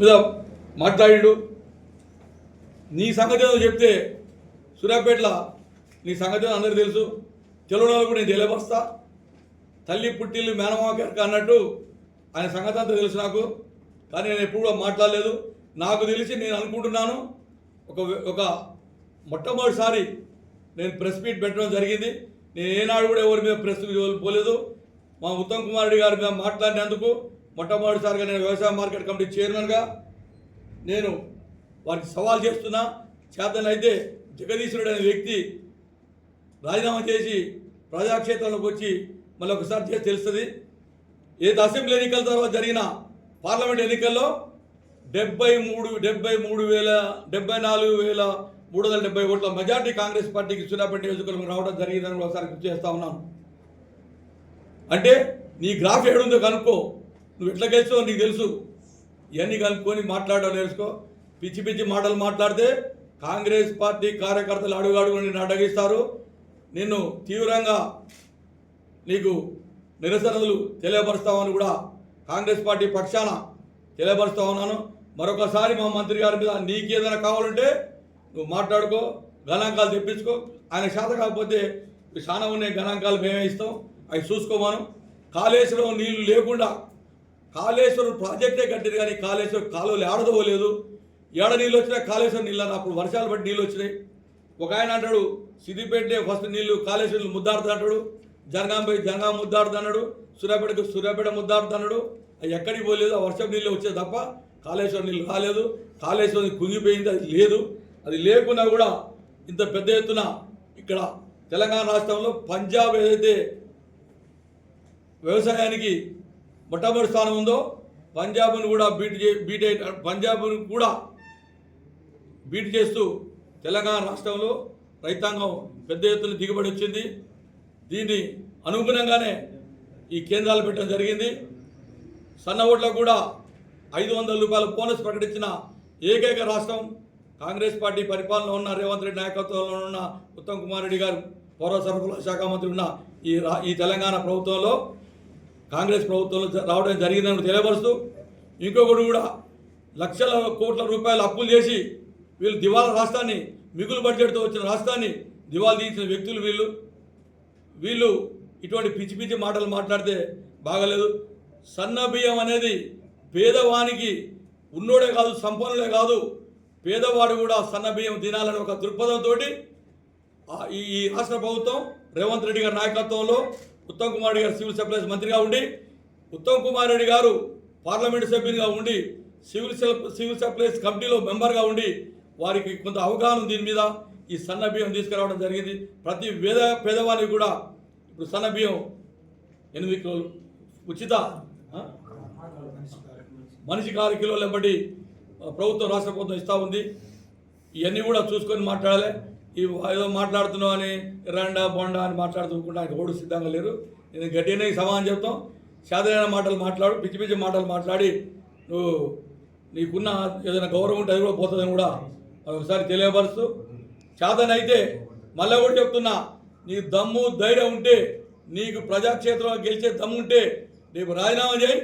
మీద మాట్లాడాడు. నీ సంగతి ఏదో చెప్తే సూర్యాపేటలో నీ సంగతి ఏదో అందరికీ తెలుసు. తెలుగు కూడా నేను తెలియపరుస్తా తల్లి పుట్టిల్లు మేనమామ గారికి అన్నట్టు ఆయన సంగతి అంతా తెలుసు నాకు. కానీ నేను ఎప్పుడు మాట్లాడలేదు. నాకు తెలిసి నేను అనుకుంటున్నాను ఒక ఒక మొట్టమొదటిసారి నేను ప్రెస్ మీట్ పెట్టడం జరిగింది. నేను ఏనాడు కూడా ఎవరి మీద ప్రెస్ పోలేదు. మా ఉత్తమ్ కుమార్ రెడ్డి గారి మీద మాట్లాడినందుకు మొట్టమొదటిసారిగా నేను వ్యవసాయ మార్కెట్ కమిటీ చైర్మన్గా నేను వారికి సవాల్ చేస్తున్నా. చేతనైతే జగదీశ్వరుడు అనే వ్యక్తి రాజీనామా చేసి ప్రజాక్షేత్రంలోకి వచ్చి మళ్ళీ ఒకసారి చేసి తెలుస్తుంది. ఏది అసెంబ్లీ ఎన్నికల తర్వాత జరిగిన పార్లమెంట్ ఎన్నికల్లో డెబ్బై మూడు డెబ్బై మూడు వేల డెబ్బై నాలుగు వేల మూడు వందల డెబ్బై ఓట్ల మెజార్టీ కాంగ్రెస్ పార్టీకి సూర్యాపేట నియోజకవర్గం రావడం జరిగిందని ఒకసారి గుర్తు చేస్తా ఉన్నాను. అంటే నీ గ్రాఫ్ ఏడుందో కనుక్కో. నువ్వు ఎట్లా గెలిచావు నీకు తెలుసు. ఇవన్నీ కనుక్కొని మాట్లాడడం నేర్చుకో. పిచ్చి పిచ్చి మాటలు మాట్లాడితే కాంగ్రెస్ పార్టీ కార్యకర్తలు అడుగు నిన్ను అడ్డగిస్తారు నిన్ను తీవ్రంగా నీకు నిరసనలు తెలియపరుస్తామని కూడా కాంగ్రెస్ పార్టీ పక్షాన తెలియపరుస్తా ఉన్నాను. మరొకసారి మా మంత్రి గారి మీద నీకేదైనా కావాలంటే నువ్వు మాట్లాడుకో గణాంకాలు తెప్పించుకో. ఆయన శాత కాకపోతే చాలా ఉన్నాయి గణాంకాలు మేమే ఇస్తాం. అవి చూసుకోమాను. కాళేశ్వరం నీళ్ళు లేకుండా కాళేశ్వరం ప్రాజెక్టే కట్టింది కానీ కాళేశ్వరం కాలువలు ఏడదోలేదు ఏడ నీళ్ళు వచ్చినా కాళేశ్వరం నీళ్ళు అప్పుడు వర్షాలు పడి నీళ్ళు వచ్చినాయి ఒక ఆయన అంటాడు సిద్దిపేట ఫస్ట్ నీళ్ళు కాళేశ్వరం ముద్దాడుతా అంటాడు. జనగాం పోయి జనగాం ముద్దాడుతా అన్నాడు సూర్యాపేటకు సూర్యాపేట ముద్దాడుతా అన్నాడు ఎక్కడికి పోలేదు ఆ వర్షం నీళ్ళు వచ్చే తప్ప కాళేశ్వరం నీళ్ళు రాలేదు. కాళేశ్వరం కుంగిపోయింది అది లేదు. అది లేకున్నా కూడా ఇంత పెద్ద ఎత్తున ఇక్కడ తెలంగాణ రాష్ట్రంలో పంజాబ్ ఏదైతే వ్యవసాయానికి మొట్టమొదటి స్థానం ఉందో పంజాబ్ను కూడా బీట్ చే బీట్ పంజాబ్ను కూడా బీట్ చేస్తూ తెలంగాణ రాష్ట్రంలో రైతాంగం పెద్ద ఎత్తున దిగుబడి వచ్చింది. దీన్ని అనుగుణంగానే ఈ కేంద్రాలు పెట్టడం జరిగింది. సన్న ఓట్లకు కూడా ఐదు వందల రూపాయల బోనస్ ప్రకటించిన ఏకైక రాష్ట్రం కాంగ్రెస్ పార్టీ పరిపాలన ఉన్న రేవంత్ రెడ్డి నాయకత్వంలో ఉన్న ఉత్తమ్ కుమార్ రెడ్డి గారు పౌర సరఫరాల శాఖ మంత్రి ఉన్న ఈ రా- ఈ తెలంగాణ ప్రభుత్వంలో కాంగ్రెస్ ప్రభుత్వంలో రావడం జరిగిందని తెలియపరుస్తూ ఇంకొకటి కూడా లక్షల కోట్ల రూపాయలు అప్పులు చేసి వీళ్ళు దివాలా రాష్ట్రాన్ని మిగులు బడ్జెట్తో వచ్చిన రాష్ట్రాన్ని దివాలా తీసిన వ్యక్తులు వీళ్ళు. వీళ్ళు ఇటువంటి పిచ్చి పిచ్చి మాటలు మాట్లాడితే బాగలేదు. సన్న బియ్యం అనేది పేదవానికి ఉన్నోడే కాదు సంపన్నులే కాదు. పేదవాడు కూడా సన్న బియ్యం తినాలనే ఒక దృక్పథంతో ఈ రాష్ట్ర ప్రభుత్వం రేవంత్ రెడ్డి గారి నాయకత్వంలో ఉత్తమ్ కుమార్ రెడ్డి గారు సివిల్ సప్లైస్ మంత్రిగా ఉండి ఉత్తమ్ కుమార్ రెడ్డి గారు పార్లమెంటు సభ్యునిగా ఉండి సివిల్ సివిల్ సప్లైస్ కమిటీలో మెంబర్గా ఉండి వారికి కొంత అవగాహన దీని మీద. ఈ సన్న బియ్యం తీసుకురావడం జరిగింది. ప్రతి పేద పేదవానికి కూడా ఇప్పుడు సన్న బియ్యం ఎనిమిది కిలోలు. ఉచిత మనిషి మనిషికి ఆరు కిలోలు వెంబడి ప్రభుత్వం రాష్ట్ర ప్రభుత్వం ఇస్తూ ఉంది. ఇవన్నీ కూడా చూసుకొని మాట్లాడాలి. ఈ ఏదో మాట్లాడుతున్నావు అని రండా బొండా అని మాట్లాడుతుంటే ఆయన ఓడు సిద్ధంగా లేరు. నేను గట్టిగానే సమాధానం చెప్తాం. సాధారణ మాటలు మాట్లాడు పిచ్చి పిచ్చి మాటలు మాట్లాడి నువ్వు నీకున్న ఏదైనా గౌరవం ఉంటే అది కూడా పోతుందని కూడా ఒకసారి తెలియపరుస్తూ చేతనైతే మళ్ళీ కూడా చెప్తున్నా నీ దమ్ము ధైర్యం ఉంటే నీకు ప్రజాక్షేత్రంలో గెలిచే దమ్ము ఉంటే నీకు రాజీనామా చేయి.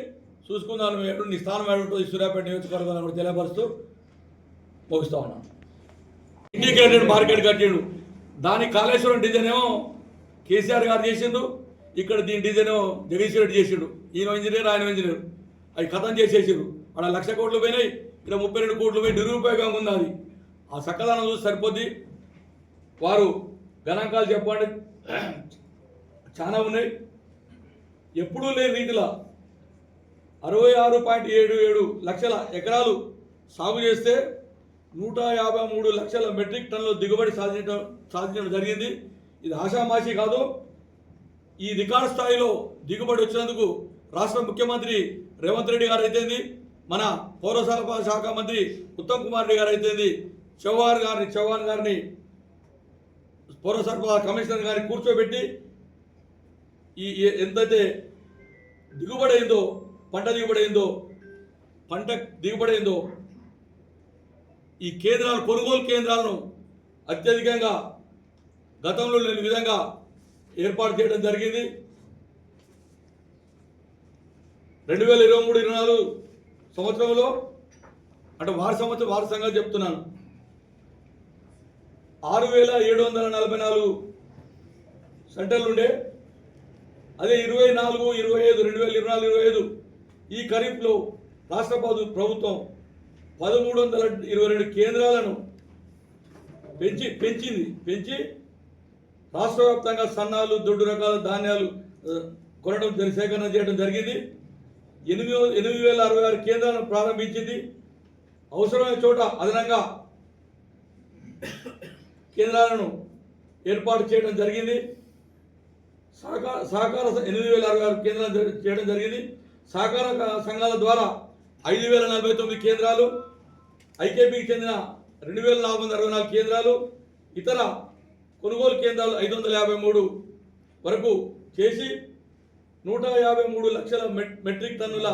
చూసుకుందాం ఎటు నీ స్థానం ఎటు సూర్యాపేట నియోజకవర్గం కూడా తెలియపరుస్తూ ముగిస్తా ఉన్నాను ఇండికేటెడ్ మార్కెట్ కట్టాడు. దాని కాళేశ్వరం డిజైన్ ఏమో కేసీఆర్ గారు చేసిండు ఇక్కడ దీని డిజైన్ ఏమో రెడ్డి చేసిండు. ఈయన ఇంజనీర్ ఆయన ఇంజనీర్. అవి కథం చేసేసారు అక్కడ లక్ష కోట్లు పోయినాయి ఇక్కడ ముప్పై రెండు కోట్లు పోయి నిరుపయోగంగా ఉంది అది. ఆ చక్కదనం చూసి సరిపోద్ది. వారు గణాంకాలు చెప్పండి. చాలా ఉన్నాయి. ఎప్పుడూ లేని రీతిలో అరవై ఆరు పాయింట్ ఏడు ఏడు లక్షల ఎకరాలు సాగు చేస్తే నూట యాభై మూడు లక్షల మెట్రిక్ టన్నుల దిగుబడి సాధించడం సాధించడం జరిగింది. ఇది ఆషామాషి కాదు. ఈ రికార్డు స్థాయిలో దిగుబడి వచ్చినందుకు రాష్ట్ర ముఖ్యమంత్రి రేవంత్ రెడ్డి గారు అయితేంది మన పౌర సరఫరా శాఖ మంత్రి ఉత్తమ్ కుమార్ రెడ్డి గారు అయితేంది చౌహాన్ గారిని చౌహాన్ గారిని పౌర సరఫరా కమిషనర్ గారిని కూర్చోబెట్టి ఈ ఈ- ఎంతైతే దిగుబడి అయిందో పంట దిగుబడి అయిందో పంట దిగుబడి అయిందో ఈ కేంద్రాలు కొనుగోలు కేంద్రాలను అత్యధికంగా గతంలో లేని విధంగా ఏర్పాటు చేయడం జరిగింది. రెండు వేల ఇరవై మూడు ఇరవై నాలుగు సంవత్సరంలో అంటే వారి సంవత్సరం వారసంగా చెప్తున్నాను. ఆరు వేల ఏడు వందల నలభై నాలుగు సెంటర్లు ఉండే అదే ఇరవై నాలుగు ఇరవై ఐదు రెండు వేల ఇరవై నాలుగు ఇరవై ఐదు ఈ ఖరీఫ్లో రాష్ట్ర ప్రభుత్వం పదమూడు వందల ఇరవై రెండు కేంద్రాలను పెంచి పెంచింది పెంచి రాష్ట్ర వ్యాప్తంగా సన్నాలు దొడ్డు రకాల ధాన్యాలు కొనడం సేకరణ చేయడం జరిగింది. ఎనిమిది ఎనిమిది వేల అరవై ఆరు కేంద్రాలను ప్రారంభించింది. అవసరమైన చోట అదనంగా కేంద్రాలను ఏర్పాటు చేయడం జరిగింది. సహకార సహకార ఎనిమిది వేల అరవై ఆరు కేంద్రాలు జరి- చేయడం జరిగింది. సహకార సంఘాల ద్వారా ఐదు వేల నలభై తొమ్మిది కేంద్రాలు ఐకేపీకి చెందిన రెండు వేల నాలుగు వందల అరవై నాలుగు కేంద్రాలు ఇతర కొనుగోలు కేంద్రాలు ఐదు వందల యాభై మూడు వరకు చేసి నూట యాభై మూడు లక్షల మెట్రిక్ టన్నుల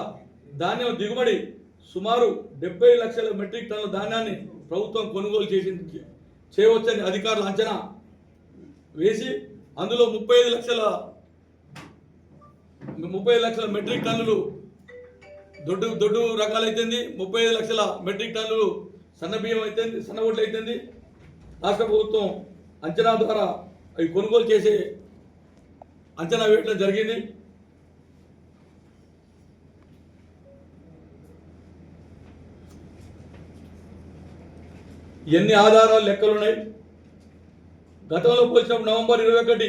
ధాన్యం దిగుబడి సుమారు డెబ్బై లక్షల మెట్రిక్ టన్నుల ధాన్యాన్ని ప్రభుత్వం కొనుగోలు చేసి చేయవచ్చని అధికారులు అంచనా వేసి అందులో ముప్పై ఐదు లక్షల ముప్పై లక్షల మెట్రిక్ టన్నులు దొడ్డు దొడ్డు రకాలు అయితేంది ముప్పై ఐదు లక్షల మెట్రిక్ టన్నులు సన్న బియ్యం అయితేంది సన్న ఓట్లు అయితేంది? రాష్ట్ర ప్రభుత్వం అంచనా ద్వారా అవి కొనుగోలు చేసే అంచనా వేయడం జరిగింది. ఎన్ని ఆధారాలు లెక్కలు ఉన్నాయి? గతంలో పోల్చినప్పుడు నవంబర్ ఇరవై ఒకటి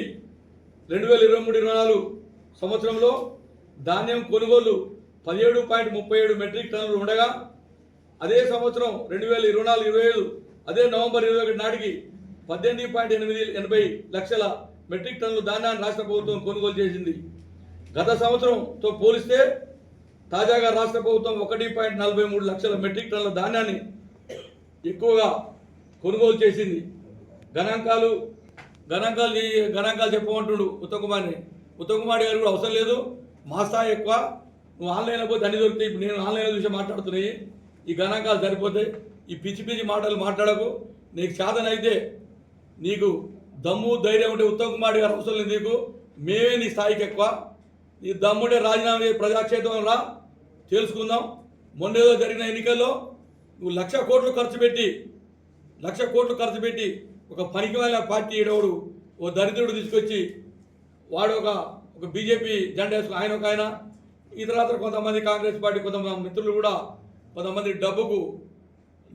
రెండు వేల ఇరవై మూడు ఇరవై నాలుగు సంవత్సరంలో ధాన్యం కొనుగోలు పదిహేడు పాయింట్ ముప్పై ఏడు మెట్రిక్ టన్నులు ఉండగా అదే సంవత్సరం రెండు వేల ఇరవై నాలుగు ఇరవై ఐదు అదే నవంబర్ ఇరవై ఒకటి నాటికి పద్దెనిమిది పాయింట్ ఎనిమిది ఎనభై లక్షల మెట్రిక్ టన్నుల ధాన్యాన్ని రాష్ట్ర ప్రభుత్వం కొనుగోలు చేసింది. గత సంవత్సరంతో పోలిస్తే తాజాగా రాష్ట్ర ప్రభుత్వం ఒకటి పాయింట్ నలభై మూడు లక్షల మెట్రిక్ టన్నుల ధాన్యాన్ని ఎక్కువగా కొనుగోలు చేసింది. గణాంకాలు గణాంకాలు గణాంకాలు చెప్పమంటుడు ఉత్తమ్ కుమార్ని. ఉత్తమ్ కుమార్ గారు కూడా అవసరం లేదు. మా స్థాయి ఎక్కువ నువ్వు ఆన్లైన్లో పోతే అన్ని దొరుకుతాయి. ఇప్పుడు నేను ఆన్లైన్లో చూసి మాట్లాడుతున్నాయి. ఈ గణాంకాలు సరిపోతాయి. ఈ పిచ్చి పిచ్చి మాటలు మాట్లాడకు. నీకు సాధన అయితే నీకు దమ్ము ధైర్యం ఉంటే ఉత్తమ్ కుమార్ గారు అవసరం లేదు నీకు. మేమే నీ స్థాయికి ఎక్కువ. నీ దమ్ముడే రాజీనామా చేయి ప్రజాక్షేత్రం రా. తెలుసుకుందాం. మొన్నేదో జరిగిన ఎన్నికల్లో నువ్వు లక్ష కోట్లు ఖర్చు పెట్టి లక్ష కోట్లు ఖర్చు పెట్టి ఒక పనికి వాళ్ళ పార్టీ ఏడోడు ఓ దరిద్రుడు తీసుకొచ్చి వాడు ఒక ఒక బీజేపీ జెండా వేసుకుని ఆయన ఒక ఆయన ఇతరత్ర కొంతమంది కాంగ్రెస్ పార్టీ కొంతమంది మిత్రులు కూడా కొంతమంది డబ్బుకు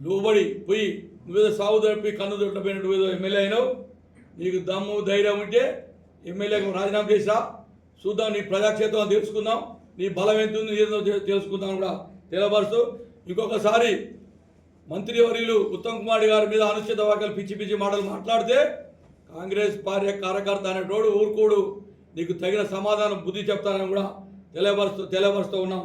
లోబడి పోయి నువ్వేదో సాగు తప్పి కన్ను దొడ్ల నువ్వేదో ఎమ్మెల్యే అయినావు. నీకు దమ్ము ధైర్యం ఉంటే ఎమ్మెల్యేకు రాజీనామా చేసా. చూద్దాం నీ ప్రజాక్షేత్రం తెలుసుకుందాం. నీ బలం ఎంత ఉంది ఏదో తెలుసుకుందాం కూడా తెలియపరుస్తూ ఇంకొకసారి మంత్రివర్యులు ఉత్తమ్ కుమార్ గారి మీద అనుచిత వాక్యాలు పిచ్చి పిచ్చి మాటలు మాట్లాడితే కాంగ్రెస్ పార్టీ కార్యకర్త అనేటోడు ఊరుకోడు. నీకు తగిన సమాధానం బుద్ధి చెప్తానని కూడా తెలియపరుస్తూ తెలియపరుస్తూ ఉన్నాం.